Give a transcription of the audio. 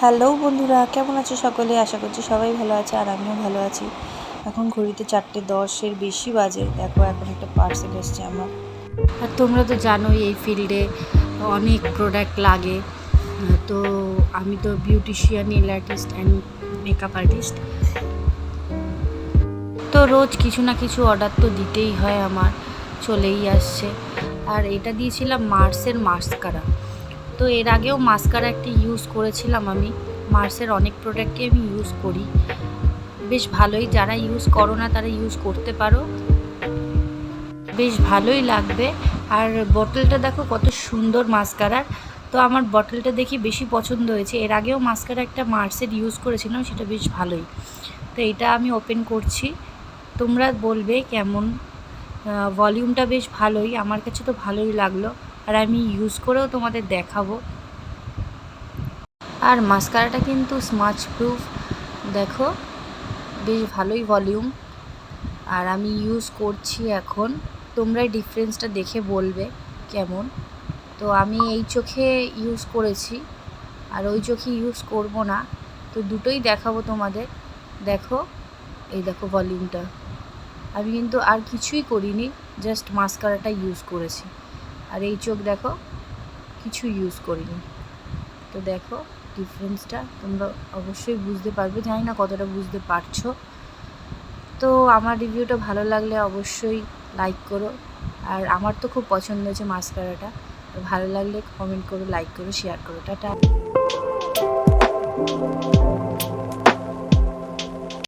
Hello বন্ধুরা, কেমন আছো সকলে? আশা করছি সবাই ভালো আছে আর আমিও ভালো আছি। এখন ঘড়িতে চারটে দশের বেশি বাজে। দেখো, এখন একটা পার্সেল এসছে আমার। আর তোমরা তো জানোই এই ফিল্ডে অনেক প্রোডাক্ট লাগে। তো আমি তো beautician nail artist and makeup artist তো রোজ কিছু না কিছু অর্ডার তো দিতেই হয় আমার। চলেই আসছে। আর এটা দিয়েছিলাম মার্সের মাস্কারা তো এর আগেও মাস্কারা একটি ইউজ করেছিলাম আমি। মার্সের অনেক প্রোডাক্টই আমি ইউজ করি। বেশ ভালোই, যারা ইউজ করো না তারা ইউজ করতে পারো। বেশ ভালোই লাগবে। আর বটলটা দেখো কত সুন্দর মাস্কারার। তো আমার বটলটা দেখি বেশি পছন্দ হয়েছে। এর আগেও মাস্কারা একটা মার্সের ইউজ করেছিলাম, সেটা বেশ ভালোই। তো এটা আমি ওপেন করছি। তোমরা বলবে কেমন? ভলিউমটা বেশ ভালোই। আমার কাছে তো ভালোই লাগল। আর আমি ইউজ করেও তোমাদের দেখাবো। আর মাস্কারাটা কিন্তু স্মাচ প্রুফ দেখো, বেশ ভালোই ভলিউম আর আমি ইউজ করছি এখন, তোমরাই ডিফারেন্সটা দেখে বলবে কেমন। তো আমি এই চোখে ইউজ করেছি, আর ওই চোখে ইউজ করব না। তো দুটোই দেখাবো তোমাদের। দেখো, এই দেখো ভলিউমটা আমি কিন্তু আর কিছুই করিনি জাস্ট মাস্কারাটা ইউজ করেছি। আর এই চোখ দেখো, কিছু ইউজ করিনি। তো দেখো ডিফারেন্সটা তোমরা অবশ্যই বুঝতে পারবে। জানি না কতটা বুঝতে পারছ। তো আমার রিভিউটা ভালো লাগলে অবশ্যই লাইক করো। আর আমার তো খুব পছন্দ হয়েছে মাস্কারাটা ভালো লাগলে কমেন্ট করো লাইক করো শেয়ার করো। টাটা।